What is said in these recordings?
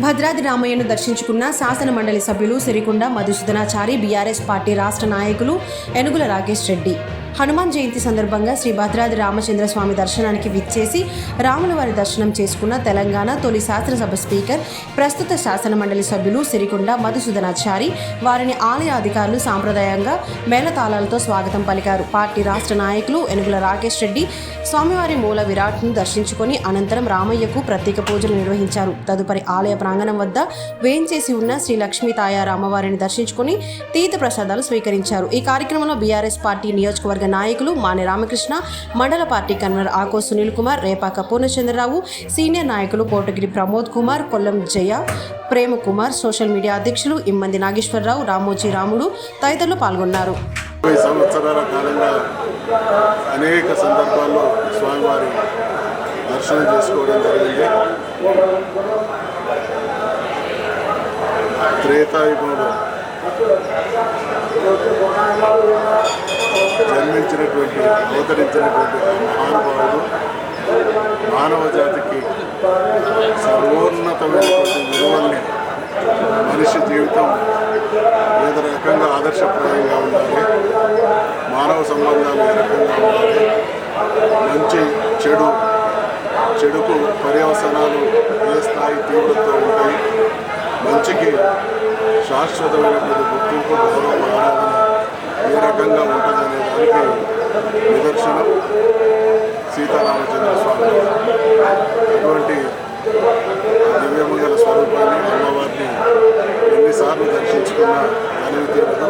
భద్రాద్రి రామయ్యను దర్శించుకున్న శాసన మండలి సభ్యులు సిరికొండ మధుసూదనాచారి బీఆర్ఎస్ పార్టీ రాష్ట్ర నాయకులు ఎనుగుల రాకేష్ రెడ్డి. హనుమాన్ జయంతి సందర్భంగా శ్రీ భద్రాద్రి రామచంద్ర స్వామి దర్శనానికి విచ్చేసి రాముల వారి దర్శనం చేసుకున్న తెలంగాణ తొలి శాసనసభ స్పీకర్ ప్రస్తుత శాసన మండలి సభ్యులు సిరికొండ మధుసూదనాచారి వారిని ఆలయ అధికారులు సాంప్రదాయంగా మేళతాళాలతో స్వాగతం పలికారు. పార్టీ రాష్ట్ర నాయకులు ఎనుగుల రాకేష్ రెడ్డి స్వామివారి మూల విరాట్ను దర్శించుకొని అనంతరం రామయ్యకు ప్రత్యేక పూజలు నిర్వహించారు. తదుపరి ఆలయ ప్రాంగణం వద్ద వేయించేసి ఉన్న శ్రీ లక్ష్మీ తాయారామవారిని అమ్మవారిని దర్శించుకొని తీర్థ ప్రసాదాలు స్వీకరించారు. ఈ కార్యక్రమంలో బీఆర్ఎస్ పార్టీ నియోజకవర్గ నాయకులు మానే రామకృష్ణ మండల పార్టీ కన్వీనర్ ఆకో సునీల్ కుమార్ రేపాక పూర్ణచంద్రరావు సీనియర్ నాయకులు కోటగిరి ప్రమోద్ కుమార్ కొల్లం జయ ప్రేమ కుమార్ సోషల్ మీడియా అధ్యక్షులు ఇమ్మంది నాగేశ్వరరావు రామోజీ రాముడు తదితరులు పాల్గొన్నారు. సంవత్సరాల కాలంగా అనేక సందర్భాల్లో స్వామివారి దర్శనం చేసుకోవడం జరిగింది. త్రేతాయుగంలో జన్మించినటువంటి అవతరించినటువంటి మహానుభావుడు మానవ జాతికి సర్వోన్నతమైనటువంటి విలువల్ని మనిషి జీవితం వివిధ రకంగా ఆదర్శప్రాయంగా ఉండాలి. మానవ సంబంధాలు ఏ రకంగా ఉండాలి. మంచి చెడు చెడుకు పర్యవసనాలు ఏ స్థాయి తీవ్రత ఉంటాయి. మంచికి శాశ్వతమైనటువంటి గుర్తింపు సీతారామచంద్ర స్వామి అటువంటి దివ్యమంగళ స్వరూపాన్ని అమ్మవారిని ఎన్నిసార్లు దర్శించుకున్న తనివి తీరదు.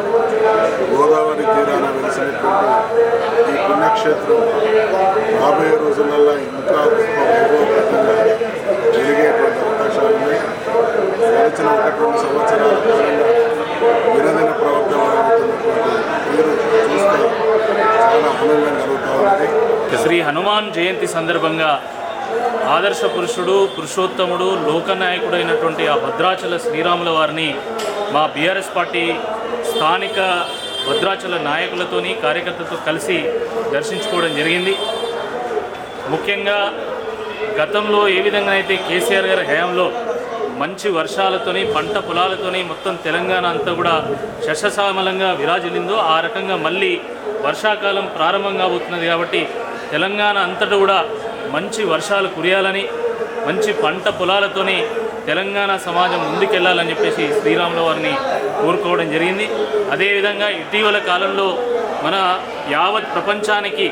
గోదావరి తీరాన వెలిసినటువంటి ఈ పుణ్యక్షేత్రం రాబోయే రోజులలో ఇంకా గొప్ప శ్రీ హనుమాన్ జయంతి సందర్భంగా ఆదర్శ పురుషుడు పురుషోత్తముడు లోకనాయకుడైనటువంటి ఆ భద్రాచల శ్రీరాముల వారిని మా బీఆర్ఎస్ పార్టీ స్థానిక భద్రాచల నాయకులతోని కార్యకర్తలతో కలిసి దర్శించుకోవడం జరిగింది. ముఖ్యంగా గతంలో ఏ విధంగా అయితే కేసీఆర్ గారి హయాంలో మంచి వర్షాలతోని పంట పొలాలతోని మొత్తం తెలంగాణ అంతా కూడా శశశామలంగా విరాజిల్లిందో ఆ రకంగా మళ్ళీ వర్షాకాలం ప్రారంభం కాబోతున్నది కాబట్టి తెలంగాణ అంతటా కూడా మంచి వర్షాలు కురియాలని మంచి పంట పొలాలతోని తెలంగాణ సమాజం ముందుకెళ్ళాలని చెప్పేసి శ్రీరాముల వారిని కోరుకోవడం జరిగింది. అదేవిధంగా ఇటీవల కాలంలో మన యావత్ ప్రపంచానికి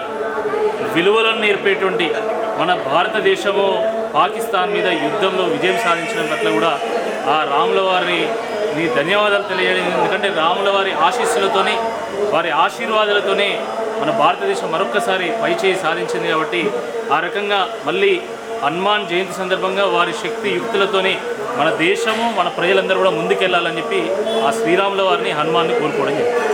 విలువలను నేర్పేటువంటి మన భారతదేశము పాకిస్తాన్ మీద యుద్ధంలో విజయం సాధించడం పట్ల కూడా ఆ రాముల వారిని నీ ధన్యవాదాలు తెలియజేయడం. ఎందుకంటే రాముల వారి ఆశీస్సులతోనే వారి ఆశీర్వాదాలతోనే మన భారతదేశం మరొక్కసారి పైచేయి సాధించింది కాబట్టి ఆ రకంగా మళ్ళీ హనుమాన్ జయంతి సందర్భంగా వారి శక్తి యుక్తులతోనే మన దేశము మన ప్రజలందరూ కూడా ముందుకెళ్ళాలని చెప్పి ఆ శ్రీరాముల వారిని హనుమాన్ని కోరుకోవడం జరిగింది.